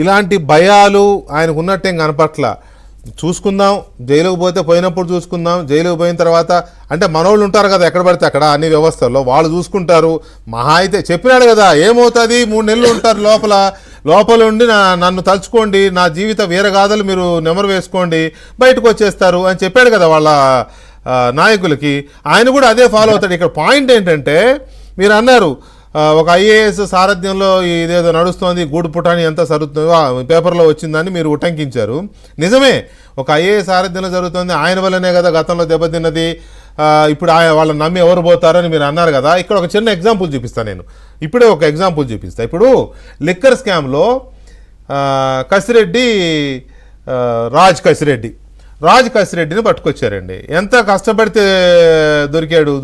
ఇలాంటి భయాలు ఆయనకు ఉన్నట్టేం కనపట్ల. చూసుకుందాం జైలుకు పోతే పోయినప్పుడు చూసుకుందాం జైలుకు పోయిన తర్వాత అంటే మనోళ్ళు ఉంటారు కదా ఎక్కడ పడితే అక్కడ అన్ని వ్యవస్థల్లో వాళ్ళు చూసుకుంటారు. మహా అయితే చెప్పినాడు కదా ఏమవుతుంది? మూడు నెలలు ఉంటారు లోపల. లోపల ఉండి నా నన్ను తలుచుకోండి నా జీవిత వీరగాథలు మీరు నెమరు వేసుకోండి బయటకు వచ్చేస్తారు అని చెప్పాడు కదా వాళ్ళ నాయకులకి. ఆయన కూడా అదే ఫాలో అవుతాడు. ఇక్కడ పాయింట్ ఏంటంటే మీరు అన్నారు ఒక ఐఏఎస్ సారథ్యంలో ఇదేదో నడుస్తోంది గూడు పుటాని ఎంత సరుతుందో పేపర్లో వచ్చిందని మీరు ఉటంకించారు. నిజమే ఒక ఐఏఎస్ సారథ్యంలో జరుగుతుంది ఆయన వల్లనే కదా గతంలో దెబ్బతిన్నది. ఇప్పుడు ఆయన వాళ్ళని నమ్మి ఎవరు పోతారని మీరు అన్నారు కదా ఇక్కడ ఒక చిన్న ఎగ్జాంపుల్ చూపిస్తాను నేను. ఇప్పుడే ఒక ఎగ్జాంపుల్ చూపిస్తా. ఇప్పుడు లిక్కర్ స్కామ్లో కసిరెడ్డి రాజ్ కసిరెడ్డి. రాజ్ కసిరెడ్డిని పట్టుకొచ్చారండి. ఎంత కష్టపడితే దొరికాడు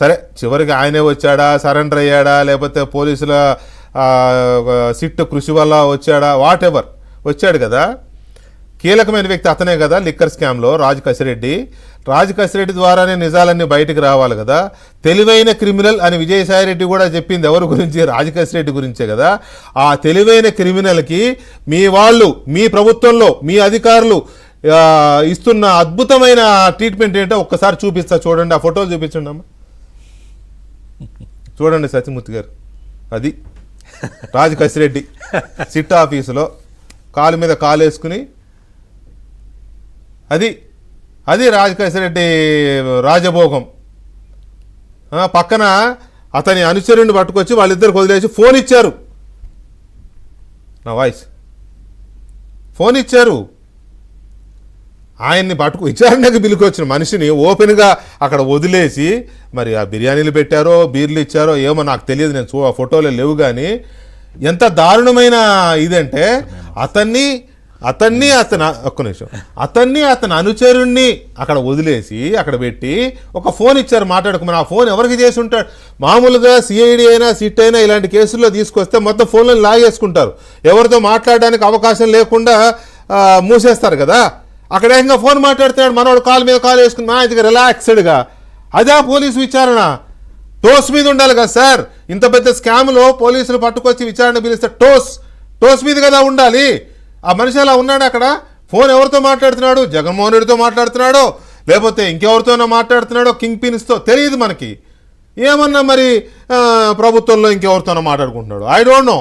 సరే చివరికి ఆయనే వచ్చాడా? సరెండర్ అయ్యాడా? లేకపోతే పోలీసుల సిట్ కృషి వల్ల వచ్చాడా? వాట్ ఎవర్ వచ్చాడు కదా. కీలకమైన వ్యక్తి అతనే కదా లిక్కర్ స్కామ్లో రాజ్ కసిరెడ్డి. రాజ్ కసిరెడ్డి ద్వారానే నిజాలన్నీ బయటకు రావాలి కదా. తెలివైన క్రిమినల్ అని విజయసాయి రెడ్డి కూడా చెప్పింది ఎవరి గురించి? రాజ్ కసిరెడ్డి గురించే కదా. ఆ తెలివైన క్రిమినల్కి మీ వాళ్ళు మీ ప్రభుత్వంలో మీ అధికారులు ఇస్తున్న అద్భుతమైన ట్రీట్మెంట్ ఏంటో ఒక్కసారి చూపిస్తా చూడండి. ఆ ఫోటోలు చూపించండి అమ్మా. చూడండి సత్యమూర్తి గారు. అది రాజు కసిరెడ్డి సిట్ ఆఫీసులో కాలు మీద కాలు వేసుకుని అది అది రాజకేశ్వరరెడ్డి రాజభోగం. పక్కన అతని అనుచరుని పట్టుకొచ్చి వాళ్ళిద్దరు వదిలేసి ఫోన్ ఇచ్చారు. నా వాయిస్. ఫోన్ ఇచ్చారు. ఆయన్ని పట్టుకు విచారణకు పిలుకొచ్చిన మనిషిని ఓపెన్గా అక్కడ వదిలేసి మరి ఆ బిర్యానీలు పెట్టారో బీర్లు ఇచ్చారో ఏమో నాకు తెలియదు నేను చూ ఆ ఫోటోలో లేవు కానీ ఎంత దారుణమైన ఇదంటే అతన్ని అతన్ని అతను ఒక్క నిమిషం అతన్ని అతని అనుచరుణ్ణి అక్కడ వదిలేసి అక్కడ పెట్టి ఒక ఫోన్ ఇచ్చారు మాట్లాడుకోమని ఆ ఫోన్ ఎవరికి చేసి ఉంటాడు? మామూలుగా సిఐడి అయినా సిట్ అయినా ఇలాంటి కేసుల్లో తీసుకొస్తే మొత్తం ఫోన్లను లాగేసుకుంటారు. ఎవరితో మాట్లాడడానికి అవకాశం లేకుండా మూసేస్తారు కదా? అక్కడ ఏకంగా ఫోన్ మాట్లాడుతున్నాడు మనోడు కాల్ మీద కాల్ వేసుకుని మా ఇదిగా రిలాక్స్డ్గా. అదే పోలీసు విచారణ. టోస్ మీద ఉండాలి కదా సార్. ఇంత పెద్ద స్కామ్లో పోలీసులు పట్టుకొచ్చి విచారణ పిలిస్తే టోస్ టోస్ మీద కదా ఉండాలి. ఆ మనిషి అలా ఉన్నాడు అక్కడ? ఫోన్ ఎవరితో మాట్లాడుతున్నాడు? జగన్మోహన్ రెడ్డితో మాట్లాడుతున్నాడో? లేకపోతే ఇంకెవరితోనో మాట్లాడుతున్నాడో? కింగ్ పిన్స్తో తెలియదు మనకి. ఏమన్నా మరి ప్రభుత్వంలో ఇంకెవరితోనో మాట్లాడుకుంటున్నాడు? ఐ డోంట్ నో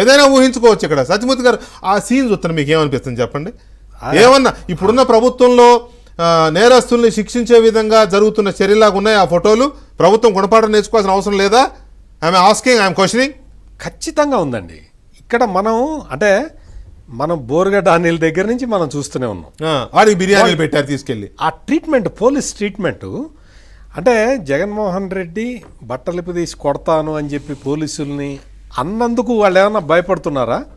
ఏదైనా ఊహించుకోవచ్చు ఇక్కడ. సత్యమూర్తి గారు ఆ సీన్ చూస్తున్నాను మీకు ఏమనిపిస్తుంది చెప్పండి? ఏమన్నా ఇప్పుడున్న ప్రభుత్వంలో నేరస్తుల్ని శిక్షించే విధంగా జరుగుతున్న చర్యలాగా ఉన్నాయి ఆ ఫోటోలు? ప్రభుత్వం గుణపాఠం నేర్చుకోవాల్సిన అవసరం లేదా? ఐఎమ్ ఆస్కింగ్ ఐఎమ్ క్వశ్చనింగ్ ఖచ్చితంగా ఉందండి. ఇక్కడ మనం అంటే మనం బోర్గడ్డ అనిల్ దగ్గర నుంచి మనం చూస్తూనే ఉన్నాం. వాడికి బిర్యానీలు పెట్టారు తీసుకెళ్ళి. ఆ ట్రీట్మెంట్ పోలీస్ ట్రీట్మెంట్ అంటే జగన్మోహన్ రెడ్డి బట్టలిపి తీసి కొడతాను అని చెప్పి పోలీసుల్ని అన్నందుకు వాళ్ళు ఏమన్నా భయపడుతున్నారా?